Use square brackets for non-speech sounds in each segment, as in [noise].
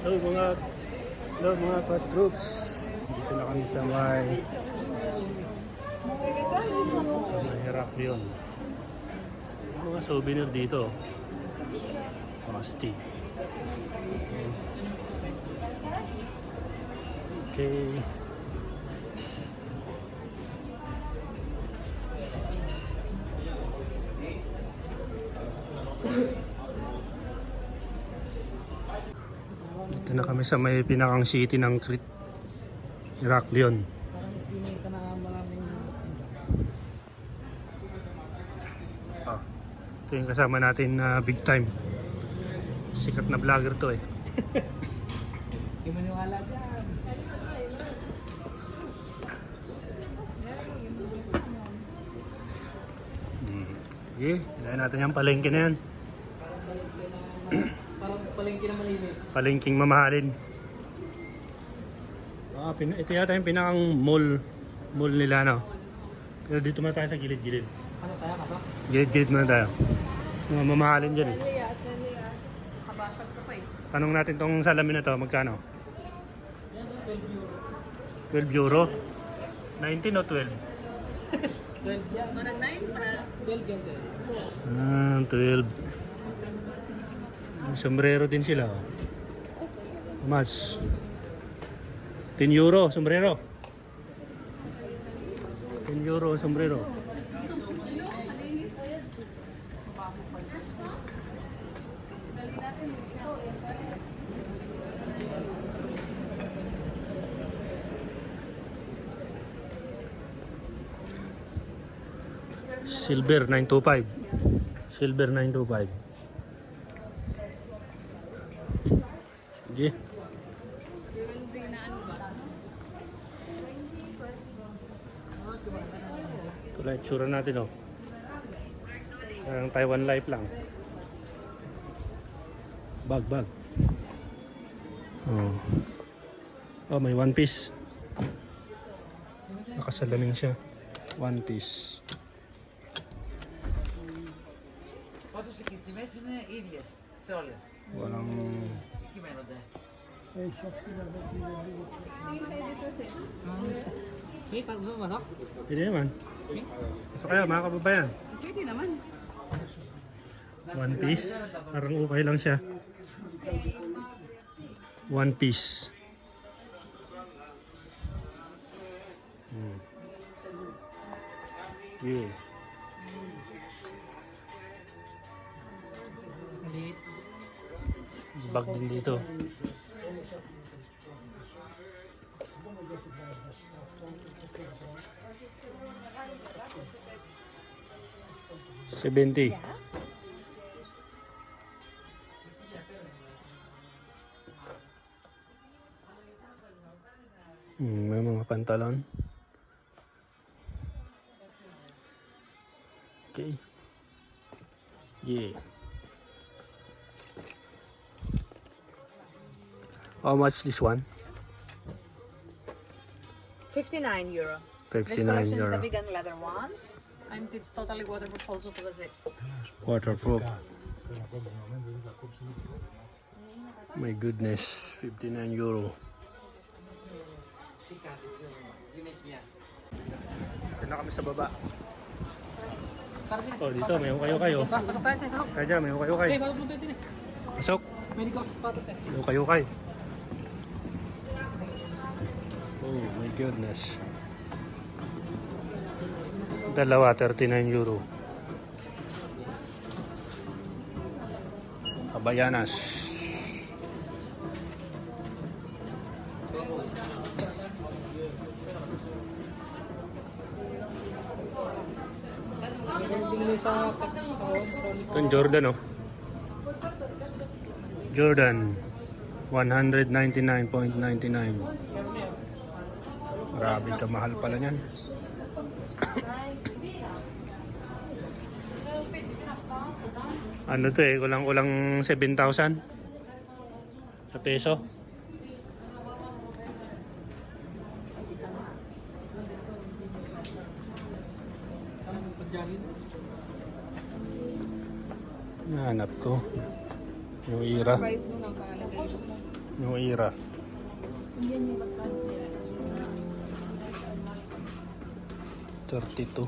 Hello mga Hello mga ka-troops. Dito na kami sa may Heraklion. May Mga souvenir dito. Pasti. Okay. Dito na kami sa may pinakang city ng Crete. Heraklion. Ah, ito yung kasama natin na big time. Sikat na vlogger to eh. [laughs] Hindi maniwala dyan. Sige, ilayan natin yung palengke na yan. [clears throat] Palengke na malinis. Palengking mamahalin. Ah, pin ito yata yung pinakang mall mall nila no. Pero dito muna tayo sa gilid-gilid. Ano kaya ka ba? Gilid-gilid muna tayo. Mga mamahalin dyan eh. Kabasag ka pa eh. Tanong natin tong salamin na to, magkano? [laughs] Yan, 12 euro. 12 euro? 19 o 12? 12 yan. Mana 9 para? 12 yan. Ah, 12. Sombrero din sila. Oh. Mas. 10 euro, sombrero. 10 euro, sombrero. Silver 925. Silver 925. Ito lang itsura natin oh. Parang Taiwan Life lang. Bag, bag. Oh. Oh, may one piece. Nakasalamin siya. One piece. Walang... Hindi ano? naman. So kaya mga kababayan. Pwede naman. One piece. Parang okay lang siya. One piece. Hmm. Yeah. Bag din dito. Seventy. Hmm, may mga pantalon. Okay. Yeah. How much this one? 59 euro. This 59 collection is euro. the vegan leather ones. And it's totally waterproof also to the zips. Waterproof. My goodness, 59 euro. Ito na kami sa baba. Oh, dito may kayo kayo. Pasok tayo tayo. Kaya dyan, may kayo Okay, kayo. pasok tayo din eh. Pasok. May kayo. Oh my goodness. Dalawa, 39 euro. Kabayanas. Ito Jordan oh. Jordan 199.99 Grabe ka mahal pala niyan Ano to eh, kulang-kulang 7,000 sa peso. Nahanap ko. Yung ira. Price mo lang pangalagay. New era. Thirty-two.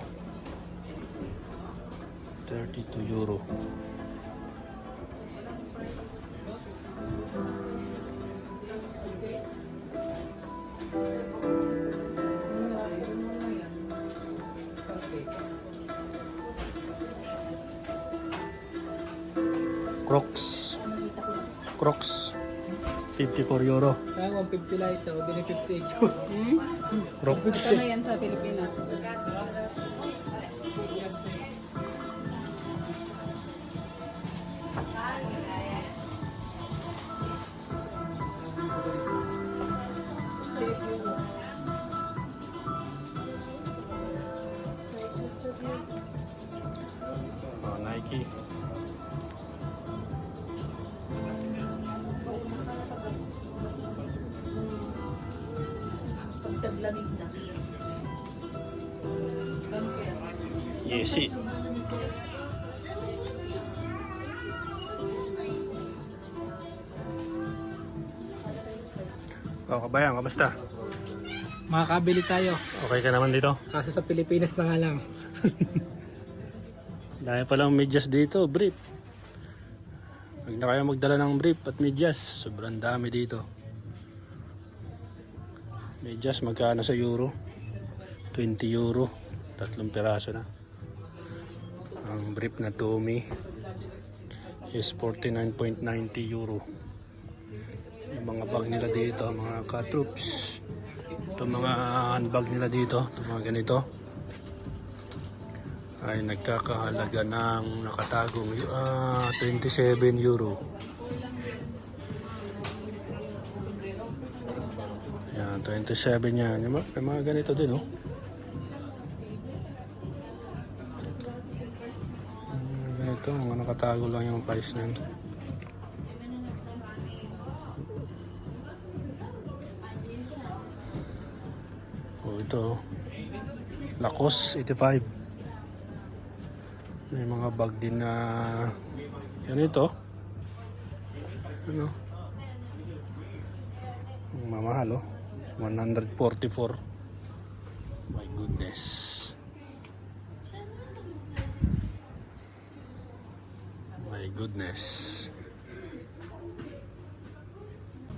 Thirty-two euro. Crocs. Crocs. 54 euro. Kaya 150 lang ito, bini 50 ito. Hmm? Crocs. Ano yan sa Pilipinas? Yesi. Oh, kabayan, kamusta? Makakabili tayo. Okay ka naman dito? Kaso sa Pilipinas na nga lang. [laughs] Dahil palang medyas dito, brief. Huwag na kayo magdala ng brief at medyas. Sobrang dami dito. Medyas, magkano sa euro? 20 euro. Tatlong piraso na. Ang brief na Tommy is 49.90 euro. Yung mga bag nila dito, mga ka-troops. Ito mga handbag nila dito, ito mga ganito ay nagkakahalaga ng nakatagong ah, 27 euro. 27 yan. Yung mga, yung mga ganito din, oh. Ganito, mga nakatago lang yung price niyan. Oh, ito, oh. Lacoste 85. May mga bag din na ganito. Ano? Mamahal oh. 144. My goodness. My goodness.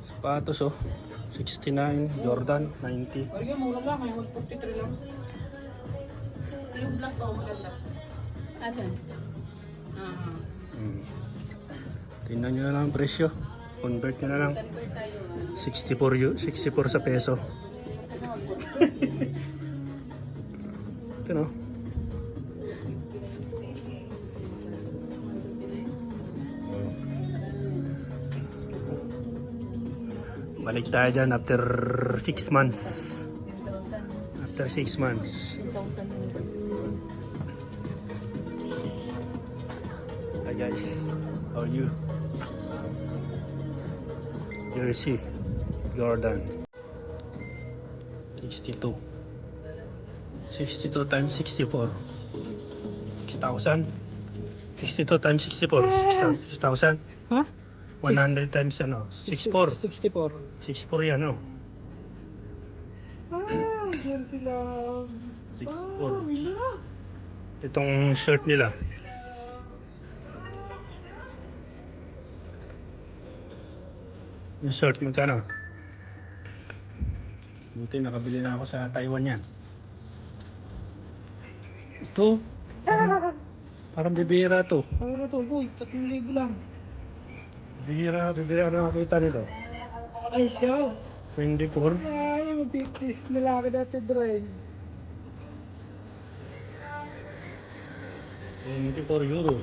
Sapatos oh. 69, Jordan 90. Parang mura lang, may 143 lang. Yung black to, maganda. Asan? Ah. Hmm. Tingnan nyo na lang ang presyo. Convert nyo na lang. 64, yu- 64 sa peso. Ito no. Balik tayo dyan after 6 months. After 6 months. Hi guys, how are you? Jersey, Jordan. 62. 62 times 64. 6,000. 62 times 64. 6,000. Ha? 100 times ano? 64. 64. 64 yan oh. Ah, jersey lang. 64. Itong shirt nila. Yung shirt magkano? Buti nakabili na ako sa Taiwan yan. Ito. Parang, parang bibira to. Ano na to, boy? 3,000 lang. Bibira, bibira ako nakakita nito. Ay, siya. 24. Ay, mabigtis na lang dati, Dre. 24 euro.